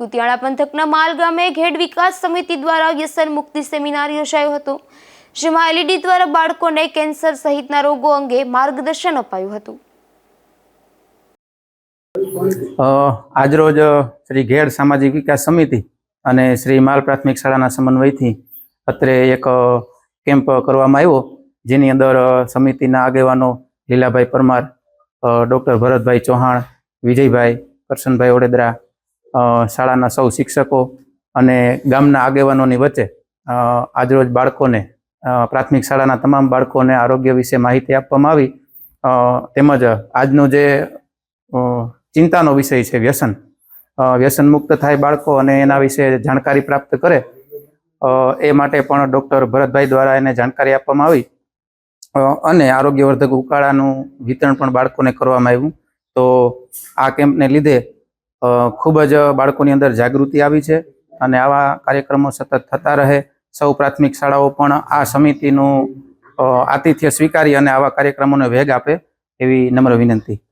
કુતિયાણા પંથકના માલ ગામે ઘેડ વિકાસ સમિતિ દ્વારા વ્યસન મુક્તિ સેમિનાર યોજાયો હતો, જેમાં એલઈડી દ્વારા બાળકોને કેન્સર સહિતના રોગો અંગે માર્ગદર્શન અપાયું હતું. આજરોજ શ્રી ઘેડ સામાજિક વિકાસ સમિતિ અને શ્રી માલ પ્રાથમિક શાળાના સમન્વયથી અત્રે એક કેમ્પ કરવામાં આવ્યો, જેની અંદર સમિતિના આગેવાનો લીલાભાઈ પરમાર ડૉક્ટર ભરતભાઈ ચૌહાણ, વિજયભાઈ કરશનભાઈ ઓડેદરા શાળાના સૌ શિક્ષકો અને ગામના આગેવાનોની વચ્ચે આજરોજ બાળકોને પ્રાથમિક શાળાના તમામ બાળકોને આરોગ્ય વિશે માહિતી આપવામાં આવી. તેમજ આજનો જે ચિંતાનો વિષય છે વ્યસન વ્યસન મુક્ત થાય બાળકો અને એના વિશે જાણકારી પ્રાપ્ત કરે એ માટે પણ ડૉક્ટર ભરતભાઈ દ્વારા એને જાણકારી આપવામાં આવી. અને આરોગ્યવર્ધક ઉકાળાનું વિતરણ પણ બાળકોને કરવામાં આવ્યું. તો આ કેમ્પને લીધે ખૂબ જ બાળકોની અંદર જાગૃતિ આવી છે અને આવા કાર્યક્રમો સતત થતા રહે. સૌ પ્રાથમિક શાળાઓ પણ આ સમિતિનું આતિથ્ય સ્વીકારી અને આવા કાર્યક્રમોને વેગ આપે એવી નમ્ર વિનંતી.